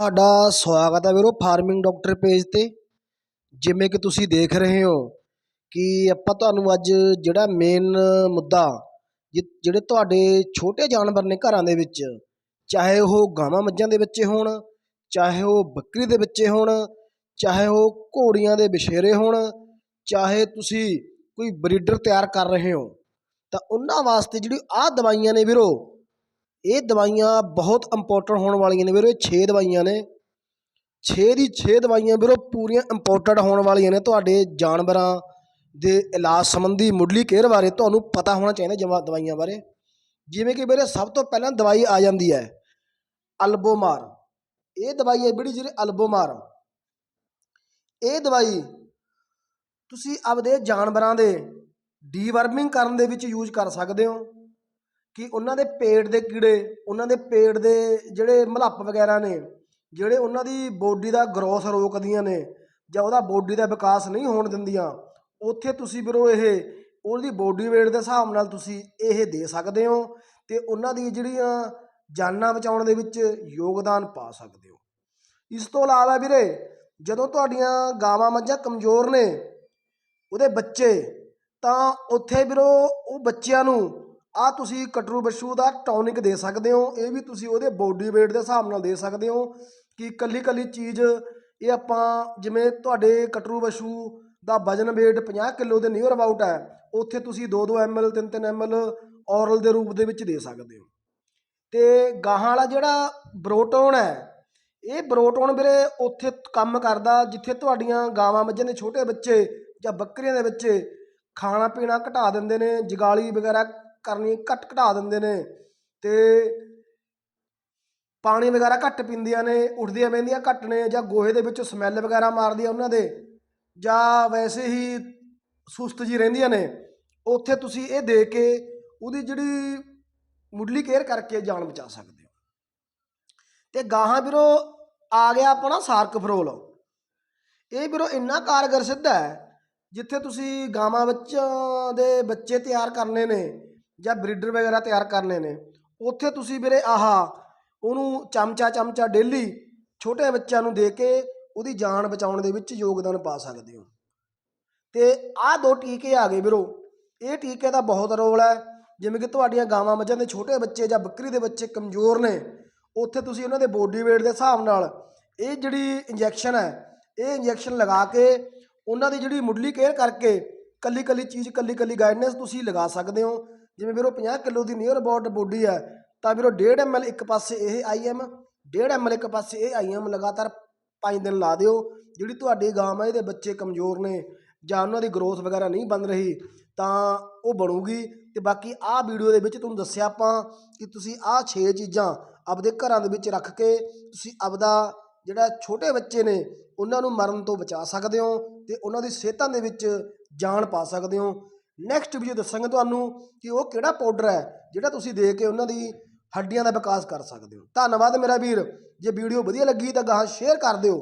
ਤੁਹਾਡਾ ਸਵਾਗਤ ਹੈ ਵੀਰੋ ਫਾਰਮਿੰਗ ਡਾਕਟਰ ਪੇਜ ਤੇ। ਜਿਵੇਂ ਕਿ ਤੁਸੀਂ ਦੇਖ ਰਹੇ ਹੋ ਕਿ ਆਪਾਂ ਤੁਹਾਨੂੰ ਅੱਜ ਜਿਹੜਾ ਮੇਨ ਮੁੱਦਾ, ਜਿ- ਜਿਹੜੇ ਤੁਹਾਡੇ ਛੋਟੇ ਜਾਨਵਰ ਨੇ ਘਰਾਂ ਦੇ ਵਿੱਚ, ਚਾਹੇ ਉਹ ਗਾਵਾਂ ਮੱਝਾਂ ਦੇ ਬੱਚੇ ਹੋਣ, ਚਾਹੇ ਉਹ ਬੱਕਰੀ ਦੇ ਬੱਚੇ ਹੋਣ, ਚਾਹੇ ਉਹ ਘੋੜੀਆਂ ਦੇ ਬਛੇਰੇ ਹੋਣ, ਚਾਹੇ ਤੁਸੀਂ ਕੋਈ ਬਰੀਡਰ ਤਿਆਰ ਕਰ ਰਹੇ ਹੋ, ਤਾਂ ਉਹਨਾਂ ਵਾਸਤੇ ਜਿਹੜੀ ਆਹ ਦਵਾਈਆਂ ਨੇ ਵੀਰੋ ਇਹ ਦਵਾਈਆਂ ਬਹੁਤ ਇੰਪੋਰਟੈਂਟ ਹੋਣ ਵਾਲੀਆਂ ਨੇ ਵੀਰੋ, ਇਹ 6 ਦਵਾਈਆਂ ਨੇ। 6 ਦੀ 6 ਦਵਾਈਆਂ ਵੀਰੋ ਪੂਰੀਆਂ ਇੰਪੋਰਟੈਂਟ ਹੋਣ ਵਾਲੀਆਂ ਨੇ। ਤੁਹਾਡੇ ਜਾਨਵਰਾਂ ਦੇ ਇਲਾਜ ਸੰਬੰਧੀ ਮੁੱਢਲੀ ਕੇਅਰ ਬਾਰੇ ਤੁਹਾਨੂੰ ਪਤਾ ਹੋਣਾ ਚਾਹੀਦਾ ਜਮਾ ਦਵਾਈਆਂ ਬਾਰੇ। ਜਿਵੇਂ ਕਿ ਵੀਰੇ ਸਭ ਤੋਂ ਪਹਿਲਾਂ ਦਵਾਈ ਆ ਜਾਂਦੀ ਹੈ, ਅਲਬੋਮਾਰ। ਇਹ ਦਵਾਈ ਹੈ ਜਿਹੜੀ ਜਿਹੜੀ ਅਲਬੋਮਾਰ। ਇਹ ਦਵਾਈ ਤੁਸੀਂ ਆਪਦੇ ਜਾਨਵਰਾਂ ਦੇ ਡੀਵਰਮਿੰਗ ਕਰਨ ਦੇ ਵਿੱਚ ਯੂਜ਼ ਕਰ ਸਕਦੇ ਹੋ। ਕਿ ਉਹਨਾਂ ਦੇ ਪੇਟ ਦੇ ਕੀੜੇ, ਉਹਨਾਂ ਦੇ ਪੇਟ ਦੇ ਜਿਹੜੇ ਮਲੱਪ ਵਗੈਰਾ ਨੇ, ਜਿਹੜੇ ਉਹਨਾਂ ਦੀ ਬੋਡੀ ਦਾ ਗਰੋਥ ਰੋਕਦੀਆਂ ਨੇ ਜਾਂ ਉਹਦਾ ਬੋਡੀ ਦਾ ਵਿਕਾਸ ਨਹੀਂ ਹੋਣ ਦਿੰਦੀਆਂ, ਉੱਥੇ ਤੁਸੀਂ ਵੀਰੋ ਇਹ, ਉਹਦੀ ਬੋਡੀ weight ਦੇ ਹਿਸਾਬ ਨਾਲ ਤੁਸੀਂ ਇਹ ਦੇ ਸਕਦੇ ਹੋ ਤੇ ਉਹਨਾਂ ਦੀ ਜਿਹੜੀਆਂ ਜਾਨਾਂ ਬਚਾਉਣ ਦੇ ਵਿੱਚ ਯੋਗਦਾਨ ਪਾ ਸਕਦੇ ਹੋ। ਇਸ ਤੋਂ ਇਲਾਵਾ ਵੀਰੇ, ਜਦੋਂ ਤੁਹਾਡੀਆਂ ਗਾਵਾਂ ਮੱਝਾਂ ਕਮਜ਼ੋਰ ਨੇ ਉਹਦੇ ਬੱਚੇ, ਤਾਂ ਉੱਥੇ ਵੀਰੋ ਉਹ ਬੱਚਿਆਂ ਨੂੰ ਆ ਤੁਸੀਂ ਕਟਰੂ ਬਸ਼ੂ ਦਾ ਟੌਨਿਕ ਦੇ ਸਕਦੇ ਹੋ, ਇਹ ਵੀ ਤੁਸੀਂ ਉਹਦੇ ਬੋਡੀ weight ਦੇ ਹਿਸਾਬ ਨਾਲ ਦੇ ਸਕਦੇ ਹੋ ਕਿ ਕੱਲੀ ਕੱਲੀ ਚੀਜ਼ ਇਹ ਆਪਾਂ ਜਿਵੇਂ ਤੁਹਾਡੇ ਕਟਰੂ ਬਸ਼ੂ ਦਾ ਵਜਨ weight 50 ਕਿਲੋ ਦੇ ਨੀਅਰ ਅਬਾਊਟ ਹੈ, ਉੱਥੇ ਤੁਸੀਂ 2-2 ml 3-3 ml ਔਰਲ ਦੇ ਰੂਪ ਦੇ ਵਿੱਚ ਦੇ ਸਕਦੇ ਹੋ। ਤੇ ਗਾਹਾਂ ਵਾਲਾ ਜਿਹੜਾ ਬਰੋਟੋਨ ਹੈ, ਇਹ ਬਰੋਟੋਨ ਵੀਰੇ ਉੱਥੇ ਕੰਮ ਕਰਦਾ ਜਿੱਥੇ ਤੁਹਾਡੀਆਂ ਗਾਵਾਂ ਮੱਝਾਂ ਦੇ ਛੋਟੇ ਬੱਚੇ ਜਾਂ ਬੱਕਰੀਆਂ ਦੇ ਬੱਚੇ ਖਾਣਾ ਪੀਣਾ ਘਟਾ ਦਿੰਦੇ ਨੇ, ਜਗਾਲੀ ਵਗੈਰਾ ਕਰਨੀ ਘੱਟ ਘਟਾ ਦਿੰਦੇ ਨੇ ਤੇ ਪਾਣੀ ਵਗੈਰਾ ਘੱਟ ਪੀਂਦੀਆਂ ਨੇ ਉੱਠਦੀਆਂ ਬਹਿੰਦੀਆਂ ਘੱਟ ਨੇ ਜਾਂ ਗੋਹੇ ਦੇ ਵਿੱਚੋਂ ਸਮੈਲ ਵਗੈਰਾ ਮਾਰਦੀ ਆ ਉਹਨਾਂ ਦੇ ਜਾਂ ਵੈਸੇ ਹੀ ਸੁਸਤ ਜੀ ਰਹਿੰਦੀਆਂ ਨੇ, ਉੱਥੇ ਤੁਸੀਂ ਇਹ ਦੇ ਕੇ ਉਹਦੀ ਜਿਹੜੀ ਮੁੱਢਲੀ ਕੇਅਰ ਕਰਕੇ ਜਾਨ ਬਚਾ ਸਕਦੇ ਹੋ। ਤੇ ਗਾਹਾਂ ਵੀਰੋ, ਆ ਗਿਆ ਆਪਣਾ ਸਾਰਕ ਸਾਰਕਫਰੋਲ ਇਹ ਵੀਰੋ ਇੰਨਾ ਕਾਰਗਰ ਸਿੱਧ ਹੈ, ਜਿੱਥੇ ਤੁਸੀਂ ਗਾਵਾਂ ਵਿੱਚ ਦੇ ਬੱਚੇ ਤਿਆਰ ਕਰਨੇ ਨੇ ਜਾਂ ਬਰੀਡਰ ਵਗੈਰਾ ਤਿਆਰ ਕਰਨੇ ਨੇ। ਉੱਥੇ ਤੁਸੀਂ ਵੀਰੇ ਆਹਾ, ਉਹਨੂੰ ਚਮਚਾ ਚਮਚਾ ਡੇਲੀ ਛੋਟੇ ਬੱਚਿਆਂ ਨੂੰ ਦੇ ਕੇ ਉਹਦੀ ਜਾਨ ਬਚਾਉਣ ਦੇ ਵਿੱਚ ਯੋਗਦਾਨ ਪਾ ਸਕਦੇ ਹੋ। ਤੇ ਆਹ ਦੋ ਟੀਕੇ ਆ ਗਏ ਵੀਰੋ। ਇਹ ਟੀਕੇ ਦਾ ਬਹੁਤ ਰੋਲ ਹੈ। ਜਿਵੇਂ ਕਿ ਤੁਹਾਡੀਆਂ ਗਾਵਾਂ ਮੱਝਾਂ ਦੇ ਛੋਟੇ ਬੱਚੇ ਜਾਂ ਬੱਕਰੀ ਦੇ ਬੱਚੇ ਕਮਜ਼ੋਰ ਨੇ, ਉੱਥੇ ਤੁਸੀਂ ਉਹਨਾਂ ਦੇ ਬੋਡੀ weight ਦੇ ਹਿਸਾਬ ਨਾਲ ਇਹ ਜਿਹੜੀ ਇੰਜੈਕਸ਼ਨ ਹੈ, ਇਹ ਇੰਜੈਕਸ਼ਨ ਲਗਾ ਕੇ ਉਹਨਾਂ ਦੀ ਜਿਹੜੀ ਮੁੱਢਲੀ ਕੇਅਰ ਕਰਕੇ ਕੱਲੀ ਕੱਲੀ ਚੀਜ਼ ਕੱਲੀ ਕੱਲੀ ਗਾਈਡਨੈਂਸ ਤੁਸੀਂ ਲਗਾ ਸਕਦੇ ਹੋ। ਜਿਵੇਂ ਵੀਰੋ 50 ਕਿਲੋ ਦੀ ਨੀਅਰ ਅਬਾਊਟ ਬੋਡੀ ਹੈ, ਤਾਂ ਵੀਰੋ 1.5 ml ਇੱਕ ਪਾਸੇ ਇਹ ਆਈਐਮ 1.5 ml ਇੱਕ ਪਾਸੇ ਇਹ ਆਈਐਮ ਲਗਾਤਾਰ 5 ਦਿਨ ਲਾ ਦਿਓ। ਜਿਹੜੀ ਤੁਹਾਡੀ ਗਾਂ ਹੈ ਇਹਦੇ ਬੱਚੇ ਕਮਜ਼ੋਰ ਨੇ ਜਾਂ ਉਹਨਾਂ ਦੀ ਗਰੋਥ ਵਗੈਰਾ ਨਹੀਂ ਬਣ ਰਹੀ, ਤਾਂ ਉਹ ਬਣੂਗੀ। ਤੇ ਬਾਕੀ ਆਹ ਵੀਡੀਓ ਦੇ ਵਿੱਚ ਤੁਹਾਨੂੰ ਦੱਸਿਆ ਆਪਾਂ ਕਿ ਤੁਸੀਂ ਆਹ 6 ਚੀਜ਼ਾਂ ਆਪਦੇ ਘਰਾਂ ਦੇ ਵਿੱਚ ਰੱਖ ਕੇ ਤੁਸੀਂ ਆਪਦਾ ਜਿਹੜਾ ਛੋਟੇ ਬੱਚੇ ਨੇ, ਉਹਨਾਂ ਨੂੰ ਮਰਨ ਤੋਂ ਬਚਾ ਸਕਦੇ ਹੋ ਤੇ ਉਹਨਾਂ ਦੀ ਸਿਹਤਾਂ ਦੇ ਵਿੱਚ ਜਾਨ ਪਾ ਸਕਦੇ ਹੋ। ਨੈਕਸਟ ਵੀਡੀਓ ਦੱਸਾਂਗੇ ਤੁਹਾਨੂੰ ਕਿ ਉਹ ਕਿਹੜਾ ਪਾਊਡਰ ਹੈ, ਜਿਹੜਾ ਤੁਸੀਂ ਦੇ ਕੇ ਉਹਨਾਂ ਦੀ ਹੱਡੀਆਂ ਦਾ ਵਿਕਾਸ ਕਰ ਸਕਦੇ ਹੋ। ਧੰਨਵਾਦ ਮੇਰਾ ਵੀਰ, ਜੇ ਵੀਡੀਓ ਵਧੀਆ ਲੱਗੀ ਤਾਂ ਗਾਹਾਂ ਸ਼ੇਅਰ ਕਰ ਦਿਓ।